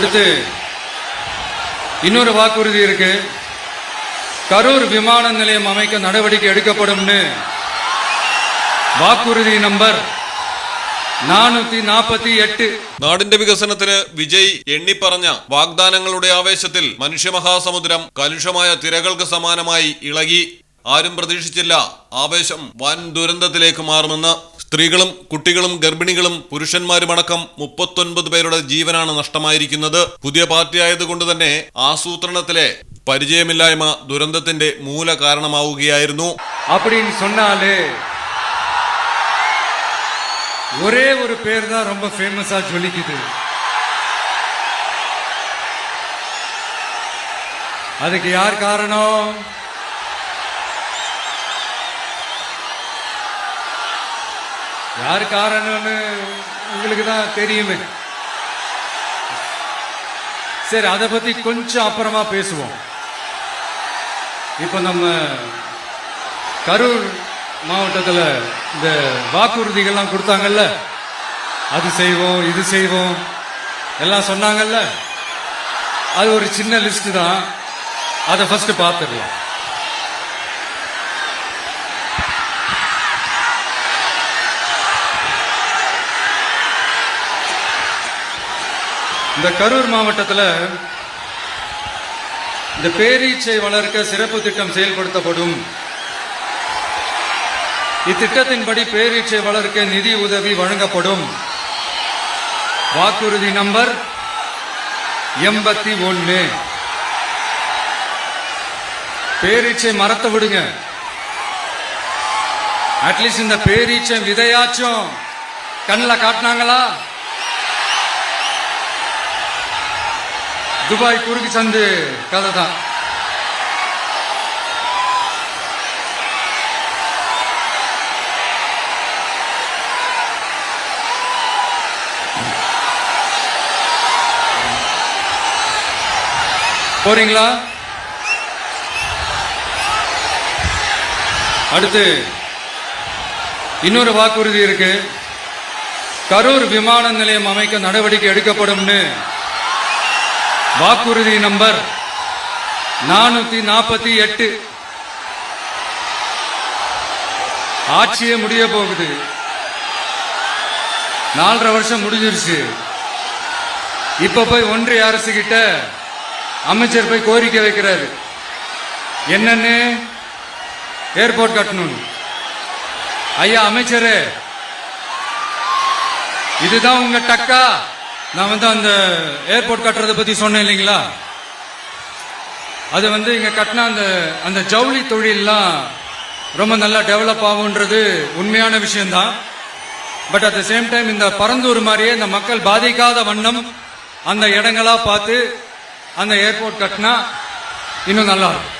அடுத்து இன்னொரு வாக்குறுதி இருக்கு கரூர் விமான நிலையம் அமைக்க நடவடிக்கை எடுக்கப்படும்னு வாக்குறுதி நம்பர் നാനൂറ്റി നാപ്പത്തി എട്ട് നാടിന്റെ വികസനത്തിന് വിജയ് എണ്ണിപ്പറഞ്ഞ വാഗ്ദാനങ്ങളുടെ ആവേശത്തിൽ മനുഷ്യമഹാസമുദ്രം കലുഷമായ തിരകൾക്ക് സമാനമായി ഇളകി ആരും പ്രതീക്ഷിച്ചില്ല ആവേശം വൻ ദുരന്തത്തിലേക്ക് മാറുമെന്ന് സ്ത്രീകളും കുട്ടികളും ഗർഭിണികളും പുരുഷന്മാരുമടക്കം മുപ്പത്തൊൻപത് പേരുടെ ജീവനാണ് നഷ്ടമായിരിക്കുന്നത് പുതിയ പാർട്ടി ആയതുകൊണ്ട് തന്നെ ആസൂത്രണത്തിലെ പരിചയമില്ലായ്മ ദുരന്തത്തിന്റെ മൂല കാരണമാവുകയായിരുന്നു அப்படின்னு சொன்னாலே ஒரே ஒரு பேர் தான் ரொம்ப ஃபேமஸா ஜொலிக்குது அதுக்கு யார் காரணம் யார் காரணம்னு உங்களுக்கு தான் தெரியுமே. சரி அதை பத்தி கொஞ்சம் அப்புறமா பேசுவோம். இப்போ நம்ம கரூர் மாவட்டத்தில் இந்த வாக்குறுதிகள்லாம் கொடுத்தாங்கல்ல? அது செய்வோம் இது செய்வோம் எல்லாம் சொன்னாங்கல்ல? அது ஒரு சின்ன லிஸ்ட் தான். அதை ஃபர்ஸ்ட் பார்த்துடலாம். இந்த கரூர் மாவட்டத்தில் இந்த பேரீச்சை வளர்க்க சிறப்பு திட்டம் செயல்படுத்தப்படும். இத்திட்டத்தின்படி பேரீச்சை வளர்க்க நிதி உதவி வழங்கப்படும். வாக்குறுதி நம்பர் எண்பத்தி ஒன்று. பேரீச்சை மரத்தை விடுங்க. அட்லீஸ்ட் இந்த பேரீச்சை விதையாச்சும் கண்ணில் காட்டினாங்களா? துபாய் குறுக்கு சந்து கதை தான் போறீங்களா? அடுத்து இன்னொரு வாக்குறுதி இருக்கு. கரூர் விமான நிலையம் அமைக்க நடவடிக்கை எடுக்கப்படும்னு வாக்குறுதி நம்பர் நானூத்தி நாற்பத்தி எட்டு. ஆட்சியே முடிய போகுது. நாலரை வருஷம் முடிஞ்சிருச்சு. இப்ப போய் ஒன்றிய அரசு கிட்ட அமைச்சர் போய் கோரிக்கை வைக்கிறாரு. என்னன்னு? ஏர்போர்ட் கட்டணும் ஐயா அமைச்சரே இதுதான் உங்க டக்கா? நான் வந்து அந்த ஏர்போர்ட் கட்டுறதை பத்தி சொன்னேன் இல்லைங்களா அது வந்து இங்க கட்டினா அந்த அந்த ஜவுளி தொழில்லாம் ரொம்ப நல்லா டெவலப் ஆகுன்றது உண்மையான விஷயம்தான் but at the same time இந்த பரந்தூர் மாதிரியே இந்த மக்கள் பாதிக்காத வண்ணம் அந்த இடங்களா பார்த்து அந்த ஏர்போர்ட் கட்டினா இன்னும் நல்லா இருக்கும்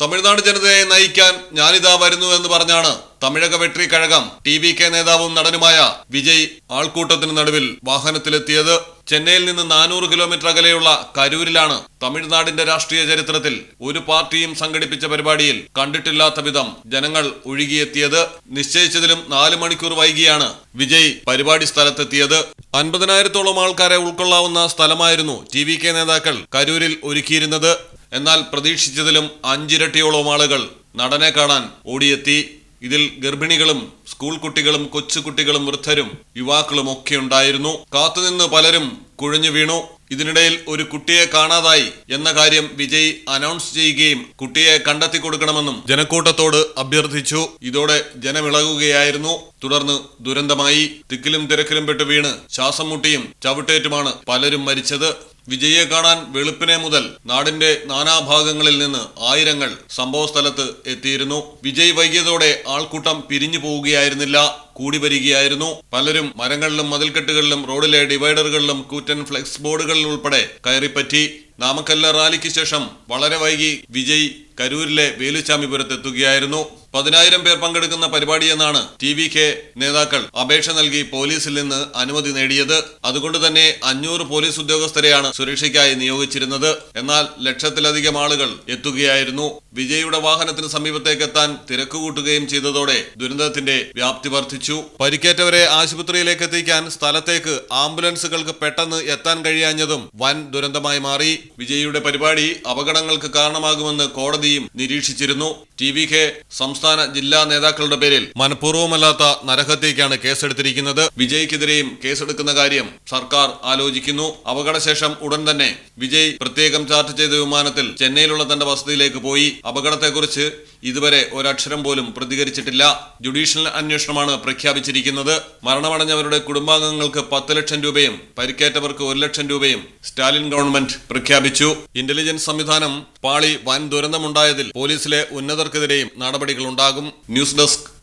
തമിഴ്നാട് ജനതയെ നയിക്കാൻ ഞാനിതാ വരുന്നു എന്ന് പറഞ്ഞാണ് Tamilaga Vettri Kazhagam T V K നേതാവും നടനുമായ വിജയ് ആൾക്കൂട്ടത്തിന് നടുവിൽ വാഹനത്തിലെത്തിയത് ചെന്നൈയിൽ നിന്ന് നാനൂറ് കിലോമീറ്റർ അകലെയുള്ള കരൂരിലാണ്. തമിഴ്നാടിന്റെ രാഷ്ട്രീയ ചരിത്രത്തിൽ ഒരു പാർട്ടിയും സംഘടിപ്പിച്ച പരിപാടിയിൽ കണ്ടിട്ടില്ലാത്ത വിധം ജനങ്ങൾ ഒഴുകിയെത്തിയത്. നിശ്ചയിച്ചതിലും നാല് മണിക്കൂർ വൈകിയാണ് വിജയ് പരിപാടി സ്ഥലത്തെത്തിയത്. അൻപതിനായിരത്തോളം ആൾക്കാരെ ഉൾക്കൊള്ളാവുന്ന സ്ഥലമായിരുന്നു ടി വി കെ നേതാക്കൾ കരൂരിൽ ഒരുക്കിയിരുന്നത്. എന്നാൽ പ്രതീക്ഷിച്ചതിലും അഞ്ചിരട്ടിയോളം ആളുകൾ നടനെ കാണാൻ ഓടിയെത്തി. ഇതിൽ ഗർഭിണികളും സ്കൂൾ കുട്ടികളും കൊച്ചുകുട്ടികളും വൃദ്ധരും യുവാക്കളും ഒക്കെ ഉണ്ടായിരുന്നു. കാത്തുനിന്ന് പലരും കുഴഞ്ഞു വീണു. ഇതിനിടയിൽ ഒരു കുട്ടിയെ കാണാതായി എന്ന കാര്യം വിജയ് അനൗൺസ് ചെയ്യുകയും കുട്ടിയെ കണ്ടെത്തി കൊടുക്കണമെന്നും ജനക്കൂട്ടത്തോട് അഭ്യർത്ഥിച്ചു. ഇതോടെ ജനമിളകുകയായിരുന്നു. തുടർന്ന് ദുരന്തമായി. തിക്കിലും തിരക്കിലും പെട്ട് വീണ് ശ്വാസം മുട്ടിയും ചവിട്ടേറ്റുമാണ് പലരും മരിച്ചത്. വിജയെ കാണാൻ വെളുപ്പിനെ മുതൽ നാടിന്റെ നാനാഭാഗങ്ങളിൽ നിന്ന് ആയിരങ്ങൾ സംഭവസ്ഥലത്ത് എത്തിയിരുന്നു. വിജയ് വൈകിയതോടെ ആൾക്കൂട്ടം പിരിഞ്ഞു പോവുകയായിരുന്നില്ല കൂടി വരികയായിരുന്നു. പലരും മരങ്ങളിലും മതിൽക്കെട്ടുകളിലും റോഡിലെ ഡിവൈഡറുകളിലും കൂറ്റൻ ഫ്ലെക്സ് ബോർഡുകളിൽ ഉൾപ്പെടെ കയറിപ്പറ്റി. നാമക്കല്ല റാലിക്ക് ശേഷം വളരെ വൈകി വിജയ് കരൂരിലെ വേലുച്ചാമിപുരത്ത് എത്തുകയായിരുന്നു പതിനായിരം പേർ പങ്കെടുക്കുന്ന പരിപാടിയെന്നാണ് ടി വി കെ നേതാക്കൾ അപേക്ഷ നൽകി പോലീസിൽ നിന്ന് അനുമതി നേടിയത്. അതുകൊണ്ട് തന്നെ അഞ്ഞൂറ് പോലീസ് ഉദ്യോഗസ്ഥരെയാണ് സുരക്ഷയ്ക്കായി നിയോഗിച്ചിരുന്നത്. എന്നാൽ ലക്ഷത്തിലധികം ആളുകൾ എത്തുകയായിരുന്നു. വിജയുടെ വാഹനത്തിന് സമീപത്തേക്ക് എത്താൻ തിരക്ക് കൂട്ടുകയും ചെയ്തതോടെ ദുരന്തത്തിന്റെ വ്യാപ്തി വർദ്ധിച്ചു. പരിക്കേറ്റവരെ ആശുപത്രിയിലേക്ക് എത്തിക്കാൻ സ്ഥലത്തേക്ക് ആംബുലൻസുകൾക്ക് പെട്ടെന്ന് എത്താൻ കഴിയാഞ്ഞതും വൻ ദുരന്തമായി മാറി. വിജയിയുടെ പരിപാടി അപകടങ്ങൾക്ക് കാരണമാകുമെന്ന് കോടതിയും നിരീക്ഷിച്ചിരുന്നു. ടി വി കെ സംസ്ഥാന ജില്ലാ നേതാക്കളുടെ പേരിൽ മനഃപൂർവമല്ലാത്ത നരഹത്യക്കാണ് കേസെടുത്തിരിക്കുന്നത്. വിജയ്ക്കെതിരെയും കേസെടുക്കുന്ന കാര്യം സർക്കാർ ആലോചിക്കുന്നു. അപകടശേഷം ഉടൻ തന്നെ വിജയ് പ്രത്യേകം ചാർട്ട് ചെയ്ത വിമാനത്തിൽ ചെന്നൈയിലുള്ള തന്റെ വസതിയിലേക്ക് പോയി. അപകടത്തെക്കുറിച്ച് ഇതുവരെ ഒരക്ഷരം പോലും പ്രതികരിച്ചിട്ടില്ല. ജുഡീഷ്യൽ അന്വേഷണമാണ് പ്രഖ്യാപിച്ചിരിക്കുന്നത്. മരണമടഞ്ഞവരുടെ കുടുംബാംഗങ്ങൾക്ക് പത്ത് ലക്ഷം രൂപയും പരിക്കേറ്റവർക്ക് ഒരു ലക്ഷം രൂപയും സ്റ്റാലിൻ ഗവൺമെന്റ് പ്രഖ്യാപിച്ചു. ഇന്റലിജൻസ് സംവിധാനം പാളി വൻ ദുരന്തമുണ്ടായതിൽ പോലീസിലെ ഉന്നതർക്കെതിരെയും നടപടികളുണ്ടാകും. News desk